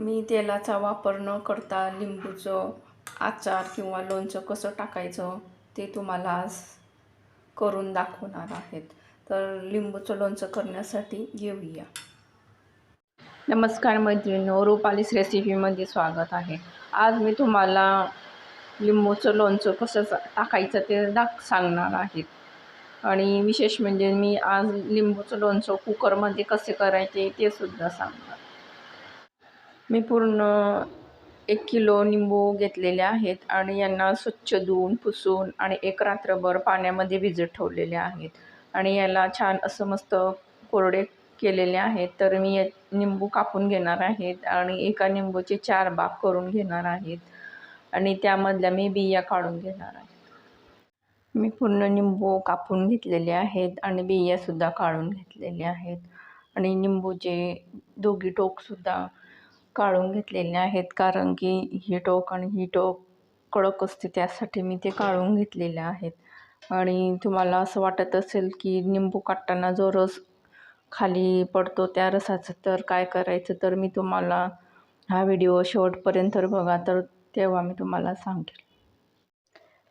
मी तेलाचा वापर न करता लिंबूचं आचार किंवा लोणचं कसं टाकायचं ते तुम्हाला आज करून दाखवणार आहेत. तर लिंबूचं लोणचं करण्यासाठी घेऊया. नमस्कार मैत्रिणींनो रुपालीस रेसिपीमध्ये स्वागत आहे. आज मी तुम्हाला लिंबूचं लोणचं कसं टाकायचं ते दाख सांगणार आहे. आणि विशेष म्हणजे मी आज लिंबूचं लोणचं कुकरमध्ये कसे करायचे ते सुद्धा सांगणार. मी पूर्ण एक किलो निंबू घेतलेले आहेत आणि यांना स्वच्छ धुवून पुसून आणि एक रात्रभर पाण्यामध्ये भिजत ठेवलेले आहेत. आणि याला छान असं मस्त कोरडे केलेले आहेत. तर मी या निंबू कापून घेणार आहेत आणि एका निंबूचे चार बाग करून घेणार आहेत. आणि त्यामधल्या मी बिया काढून घेणार आहे. मी पूर्ण निंबू कापून घेतलेले आहेत आणि बियासुद्धा काढून घेतलेले आहेत. आणि निंबूचे दोघी टोकसुद्धा काढून घेतलेले आहेत. कारण की ही टोक आणि ही टोक कडक असते त्यासाठी मी ते काढून घेतलेले आहेत. आणि तुम्हाला असं वाटत असेल की निंबू काढताना जो रस खाली पडतो त्या रसाचं तर काय करायचं तर मी तुम्हाला हा व्हिडिओ शेवटपर्यंत बघा तर तेव्हा मी तुम्हाला सांगेल.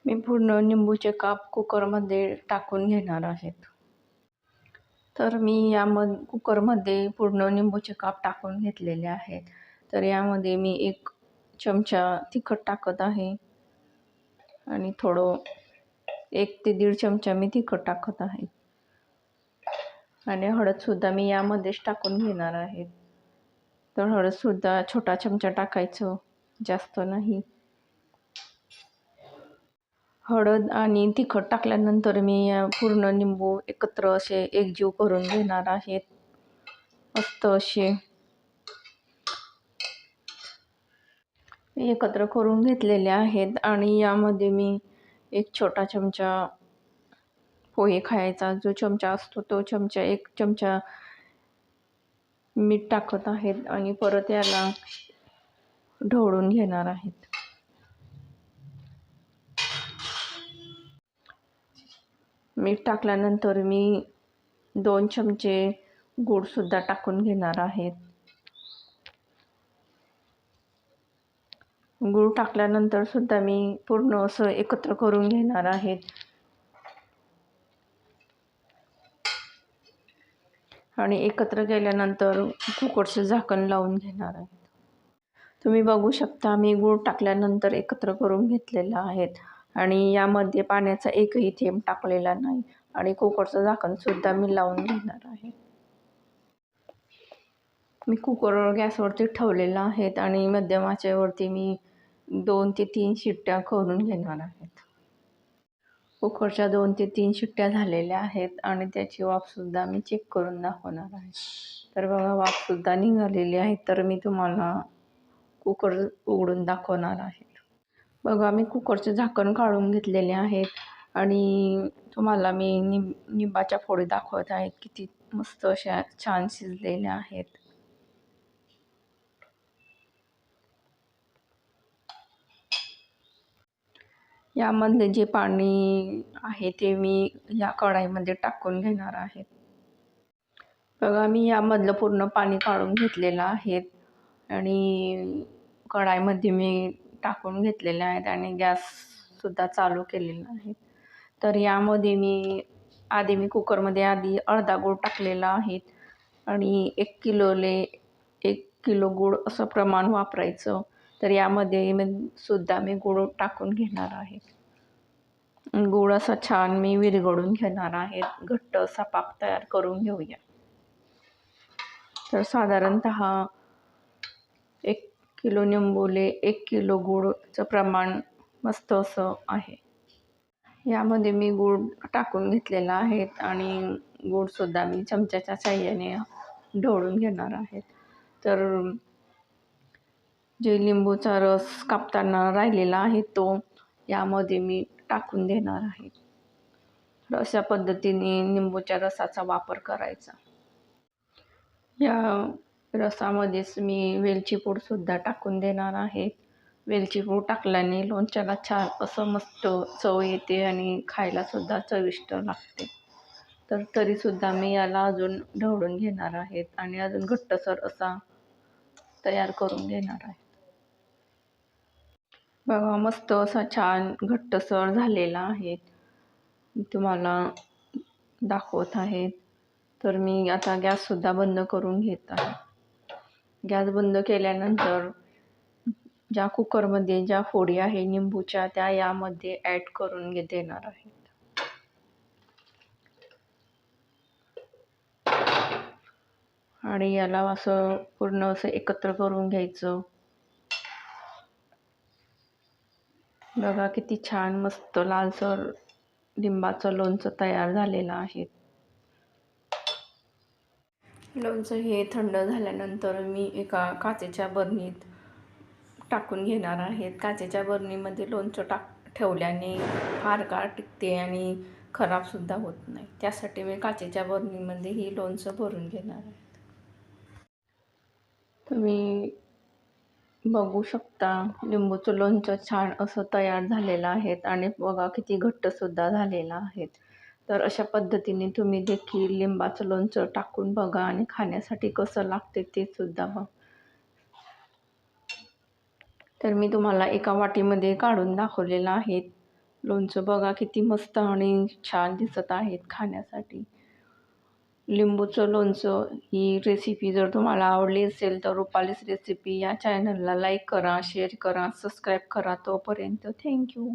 मी पूर्ण निंबूचे काप कुकरमध्ये टाकून घेणार आहेत. तर मी याम कुकरमध्ये पूर्ण निंबूचे काप टाकून घेतलेले आहेत. तर यामध्ये मी एक चमचा तिखट टाकत आहे. आणि थोडं एक ते दीड चमचा मी तिखट टाकत आहे. आणि हळदसुद्धा मी यामध्येच टाकून घेणार आहे. तर हळदसुद्धा छोटा चमचा टाकायचं जास्त नाही. हळद आणि तिखट टाकल्यानंतर मी या पूर्ण निंबू एकत्र असे एकजीव करून घेणार आहेत मस्त असे एकत्र करून घेतलेले आहेत आणि यामध्ये मी एक छोटा चमचा पोहे खायचा जो चमचा असतो तो चमचा एक चमचा मीठ टाकत आहेत आणि परत याला ढवळून घेणार आहेत. मीठ टाकल्यानंतर मी दोन चमचे गूळसुद्धा टाकून घेणार आहेत. गूळ टाकल्यानंतर सुद्धा मी पूर्ण असं एकत्र करून घेणार आहेत आणि एकत्र केल्यानंतर कुकरचं झाकण लावून घेणार आहे. तुम्ही बघू शकता मी गूळ टाकल्यानंतर एकत्र करून घेतलेलं आहेत आणि यामध्ये पाण्याचा एकही थेंब टाकलेला नाही. आणि कुकरचं झाकणसुद्धा मी लावून घेणार आहे. मी कुकर गॅसवरती ठेवलेला आहेत आणि मध्यम आचेवरती मी दोन ते तीन शिट्ट्या करून घेणार आहेत. कुकरच्या दोन ते तीन शिट्ट्या झालेल्या आहेत आणि त्याची वाफसुद्धा मी चेक करून दाखवणार आहे. तर बघा वाफसुद्धा निघालेली आहे तर मी तुम्हाला कुकर उघडून दाखवणार आहे. बघा मी कुकरचे झाकण काढून घेतलेले आहेत आणि तुम्हाला मी निब निंबाच्या फोडी दाखवत आहेत किती मस्त अशा छान शिजलेल्या आहेत. यामधले जे पाणी आहे ते मी या कढाईमध्ये टाकून घेणार आहे. बघा मी यामधलं पूर्ण पाणी काढून घेतलेलं आहे आणि कढाईमध्ये मी टाकून घेतलेले आहेत आणि गॅससुद्धा चालू केलेला आहे. तर यामध्ये मी आधी मी कुकरमध्ये आधी अर्धा गूळ टाकलेला आहे आणि एक किलोले एक किलो गूळ असं प्रमाण वापरायचं. तर यामध्ये मी सुद्धा मी गूळ टाकून घेणार आहे. गूळ असा छान मी विरघळून घेणार आहे. घट्ट असा पाक तयार करून घेऊया. तर साधारणत एक किलो निंबोले एक किलो गूळचं प्रमाण मस्त असं आहे. यामध्ये मी गूळ टाकून घेतलेला आहे आणि गूळसुद्धा मी चमच्याच्या साह्याने ढवळून घेणार आहेत तर जे लिंबूचा रस कापताना राहिलेला आहे तो यामध्ये मी टाकून देणार आहे. तर अशा पद्धतीने लिंबूच्या रसाचा वापर करायचा. या रसामध्येच मी वेलची पूडसुद्धा टाकून देणार आहे. वेलची पूड टाकल्याने लोणच्याला छान असं मस्त चव येते आणि खायलासुद्धा चविष्ट लागते. तर तरीसुद्धा मी याला अजून ढवळून घेणार आहेत आणि अजून घट्टसर असा तयार करून घेणार आहे. बघा मस्त असा छान घट्टसर झालेला आहे. तुम्हाला दाखवत आहे. तर मी आता गॅससुद्धा बंद करून घेत आहे. गॅस बंद केल्यानंतर ज्या कुकरमध्ये ज्या फोडी आहे निंबूच्या त्या यामध्ये ॲड करून घे देणार आहेत आणि याला असं पूर्ण असं एकत्र करून घ्यायचं. बघा किती छान मस्त लालसर लिंबाचं लोणचं तयार झालेलं आहे. लोणचं हे थंड झाल्यानंतर मी एका काचेच्या बरणीत टाकून घेणार आहेत काचेच्या बरणीमध्ये लोणचं टाक ठेवल्याने फार काळ टिकते आणि खराबसुद्धा होत नाही. त्यासाठी मी काचेच्या बरणीमध्ये ही लोणचं भरून घेणार आहे. तुम्ही बघू शकता. लिंबूचं लोणचं छान असं तयार झालेलं आहेत आणि बघा किती घट्टसुद्धा झालेलं आहेत. तर अशा पद्धतीने तुम्ही देखील लिंबाचं लोणचं टाकून बघा आणि खाण्यासाठी कसं लागते ते सुद्धा बघा. तर मी तुम्हाला एका वाटीमध्ये काढून दाखवलेलं आहे. लोणचं बघा किती मस्त आणि छान दिसत आहेत खाण्यासाठी. लिंबूचं लोणचं ही रेसिपी जर तुम्हाला आवडली असेल तर रुपालीस रेसिपी या चॅनलला लाईक करा शेअर करा सबस्क्राईब करा तोपर्यंत. थँक्यू